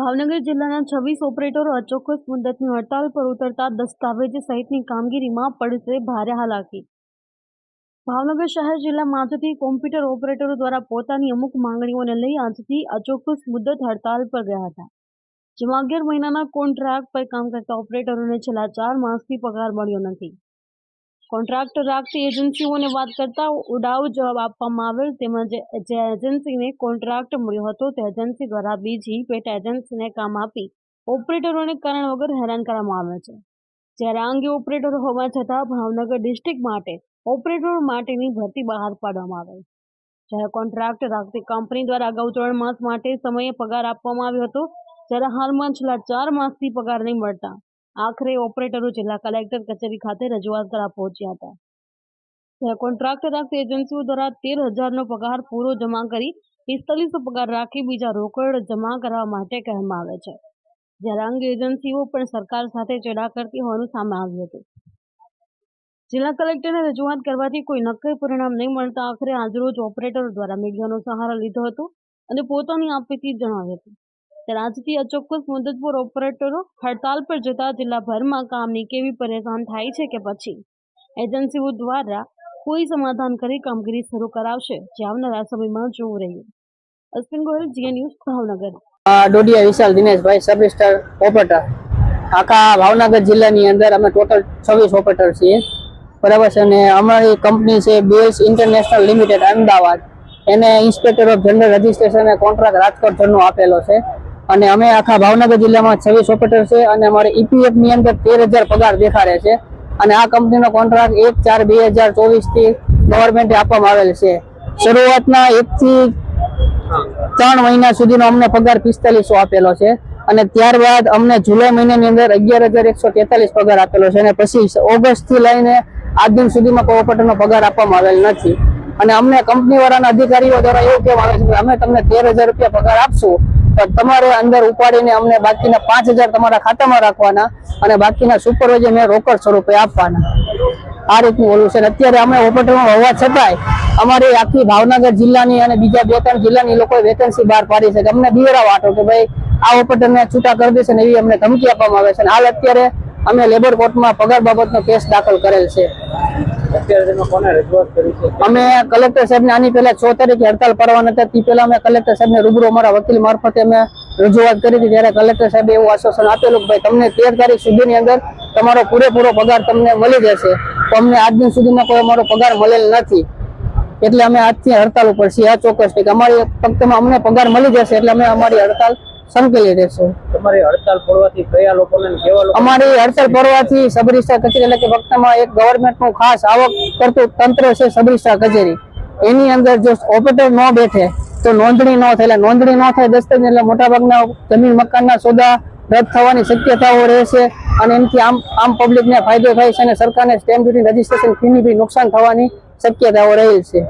ભાવનગર જિલ્લાના છવ્વીસ ઓપરેટરો અચોક્કસ મુદતની હડતાલ પર ઉતરતા દસ્તાવેજ સહિતની કામગીરીમાં પડશે ભારે હાલાકી. ભાવનગર શહેર જિલ્લા માથથી કોમ્પ્યુટર ઓપરેટરો દ્વારા પોતાની અમુક માંગણીઓને લઈ આજથી અચોક્કસ મુદત હડતાલ પર ગયા હતા. જેમાં અગિયાર મહિનાના કોન્ટ્રાક્ટ પર કામ કરતા ઓપરેટરોને છેલ્લા ચાર માસથી પગાર મળ્યો નથી. કોન્ટ્રાક્ટ રાખતી એજન્સીઓને વાત કરતા ઉડાવ જવાબ આપવામાં આવેલ. તેમજ જે એજન્સીને કોન્ટ્રાક્ટ મળ્યો હતો તે એજન્સી દ્વારા બીજી પેટા એજન્સીને કામ આપી ઓપરેટરોને કારણ વગર હેરાન કરવામાં આવે છે. જ્યારે અંગે ઓપરેટર હોવા છતાં ભાવનગર ડિસ્ટ્રિક્ટ માટે ઓપરેટરો માટેની ભરતી બહાર પાડવામાં આવેલ. જ્યારે કોન્ટ્રાક્ટ રાખતી કંપની દ્વારા અગાઉ ત્રણ માસ માટે સમયે પગાર આપવામાં આવ્યો હતો જ્યારે હાલમાં છેલ્લા ચાર માસથી પગાર નહીં મળતા. આખરે ઓપરેટરો જિલ્લા કલેક્ટર કચેરી ખાતે રજૂઆત કરવા પહોંચ્યા હતા. કોન્ટ્રાક્ટ રાખતી એજન્સીઓ દ્વારા તેર હજારનો પગાર પૂરો જમા કરી પિસ્તાલીસો પગાર રાખી બીજા રોકડ જમા કરવા માટે કહેવામાં આવે છે. જ્યારે અંગે એજન્સીઓ પણ સરકાર સાથે ચેડા કરતી હોવાનું સામે આવ્યું હતું. જિલ્લા કલેક્ટરને રજૂઆત કરવાથી કોઈ નક્કર પરિણામ નહીં મળતા આખરે આજરોજ ઓપરેટરો દ્વારા મીડિયાનો સહારો લીધો હતો અને પોતાની આપવીતી જણાવી હતી. ત્યારે આજથી અચોક્કસ મુદત પર ઓપરેટરો હડતાલ પર જતા જિલ્લાભરમાં કામની કેવી પરેશાન થાય છે કે પછી? એજન્સીઓ દ્વારા કોઈ સમાધાન કરી કામગીરી શરૂ કરાવશે? જે આવનારા સમયમાં જોવું રહ્યું. અશ્વિન ગોહિલ જીએ news, Bhavnagar. Dodiya Vishal Dineshbhai sub star operator આખા ભાવનગર જિલ્લાની અંદર અમે ટોટલ છવ્વીસ ઓપરેટર છીએ. બરાબર છે, અને અમારી કંપની છે બેલ્સ ઇન્ટરનેશનલ લિમિટેડ અમદાવાદ. એને inspector of general registration contract Rajkot જનનો આપેલો છે. અને અમે આખા ભાવનગર જિલ્લામાં છવ્વીસ ઓપરેટર છે અને અમારે ઈપીએફની અંદર તેર હજાર પગાર દેખાડે છે. અને આ કંપનીનો કોન્ટ્રાક્ટ એક ચાર બે હજાર ચોવીસથી ગવર્મેન્ટે આપવામાં આવેલ છે. શરૂઆતના એક થી ત્રણ મહિના સુધીનો અમને પગાર પિસ્તાલીસો આપેલો છે. અને ત્યારબાદ અમને જુલાઈ મહિનાની અંદર અગિયાર હજાર એકસો તેતાલીસ પગાર આપેલો છે. અને પછી ઓગસ્ટથી લઈને આજ દિન સુધીમાં કોઈ પગાર આપવામાં આવેલ નથી. અને અમને કંપની વાળાના અધિકારીઓ દ્વારા એવું કહેવામાં આવે છે કે અમે તમને તેર હજાર રૂપિયા પગાર આપશું. તો તમારે અંદર ઉપાડીને અમને બાકીના પાંચ હજાર તમારા ખાતામાં રાખવાના અને બાકીના સુપરવાઇઝર મેં રોકડ સ્વરૂપે આપવાના. આ રીતનું ઓલું છે. અત્યારે અમે ઓપરેટરમાં હોવા છતાંય અમારી આખી ભાવનગર જિલ્લાની અને બીજા બે ત્રણ જિલ્લાની લોકોએ વેકેન્સી બહાર પાડી છે. કે અમને બિયરા વાટો કે ભાઈ, આ ઓપરેટરને છૂટા કરી દેશે ને એવી અમને ધમકી આપવામાં આવે છે. હાલ અત્યારે અમે લેબર કોર્ટમાં પગાર બાબતનો કેસ દાખલ કરેલ છે. અમે કલેક્ટર સાહેબને આની પહેલા છ તારીખે હડતાલ પાડવાના હતા. તે પહેલા અમે કલેક્ટર સાહેબને રૂબરૂ અમારા વકીલ મારફતે અમે રજૂઆત કરી હતી ત્યારે કલેક્ટર સાહેબે એવું આશ્વાસન આપેલું ભાઈ, તમને તેર તારીખ સુધીની અંદર તમારો પૂરેપૂરો પગાર તમને મળી જશે. તો અમને આજ દિન સુધીમાં કોઈ અમારો પગાર મળેલ નથી. એટલે અમે આજથી હડતાલ ઉપર છીએ. આ ચોક્કસ. કે અમારી ફક્ત અમને પગાર મળી જશે એટલે અમે અમારી હડતાલ સંકેલી રહેશે તમારી હડતાલ પડવાથી કયા લોકોને કેવા લોકો અમારી હડતાલ પડવાથી સબરિસ્ટા કચેરી એટલે કે વખતમાં એક ગવર્મેન્ટનું ખાસ આવક કરતું તંત્ર છે સબરિસ્ટા કચેરી. એની અંદર જો ઓપરેટર ન બેઠે તો નોંધણી ન થાય. એટલે નોંધણી ન થાય દસ્તાવેજ એટલે મોટાભાગના જમીન મકાનના સોદા રદ થવાની શક્યતાઓ રહેશે અને એનાથી આમ આમ પબ્લિકને ફાયદો થાય છે અને સરકારને સ્ટેમ્પ ડ્યુટી રજીસ્ટ્રેશન ફીની બી નુકસાન થવાની શક્યતાઓ રહેલ છે.